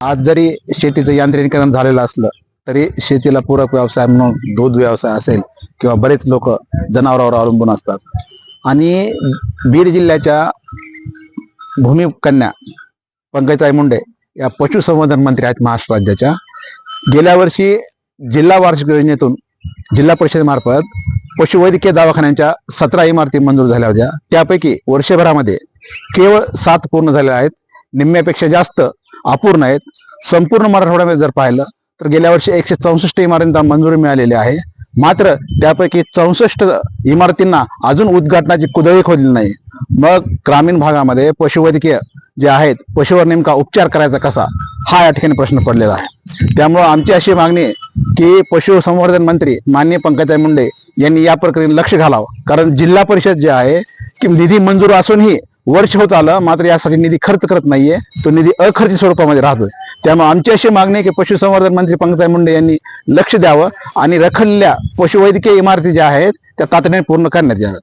आज जरी शेतीचं यांत्रिकीकरण झालेलं असलं तरी शेतीला पूरक व्यवसाय म्हणून दूध व्यवसाय असेल किंवा बरेच लोक जनावरांवर अवलंबून असतात. आणि बीड जिल्ह्याच्या भूमिकन्या पंकजताई मुंडे या पशुसंवर्धन मंत्री आहेत महाराष्ट्र राज्याच्या. गेल्या वर्षी जिल्हा वार्षिक योजनेतून जिल्हा परिषदेमार्फत पशुवैद्यकीय दवाखान्यांच्या सतरा इमारती मंजूर झाल्या होत्या. त्यापैकी वर्षभरामध्ये केवळ सात पूर्ण झालेल्या आहेत. निम्म्यापेक्षा जास्त अपूर्ण आहेत. संपूर्ण मराठवाड्यामध्ये जर पाहिलं तर गेल्या वर्षी एकशे चौसष्ट इमारतींना मंजुरी मिळालेली आहे. मात्र त्यापैकी चौसष्ट इमारतींना अजून उद्घाटनाची कुदळी खोदली नाही. मग ग्रामीण भागामध्ये पशुवैद्यकीय जे आहेत पशुवर नेमका उपचार करायचा कसा हा या ठिकाणी प्रश्न पडलेला आहे. त्यामुळं आमची अशी मागणी की पशुसंवर्धन मंत्री माननीय पंकजा मुंडे यांनी या प्रक्रियेने लक्ष घालावं. कारण जिल्हा परिषद जे आहे की निधी मंजूर असूनही वर्ष होत आलं मात्र यासाठी निधी खर्च करत नाहीये. तो निधी अखर्ची स्वरूपामध्ये राहतोय. त्यामुळे आमची अशी मागणी आहे की पशुसंवर्धन मंत्री पंकजा मुंडे यांनी लक्ष द्यावं आणि रखडलेल्या पशुवैद्यकीय इमारती ज्या आहेत त्या तातडीने पूर्ण करण्यात याव्यात.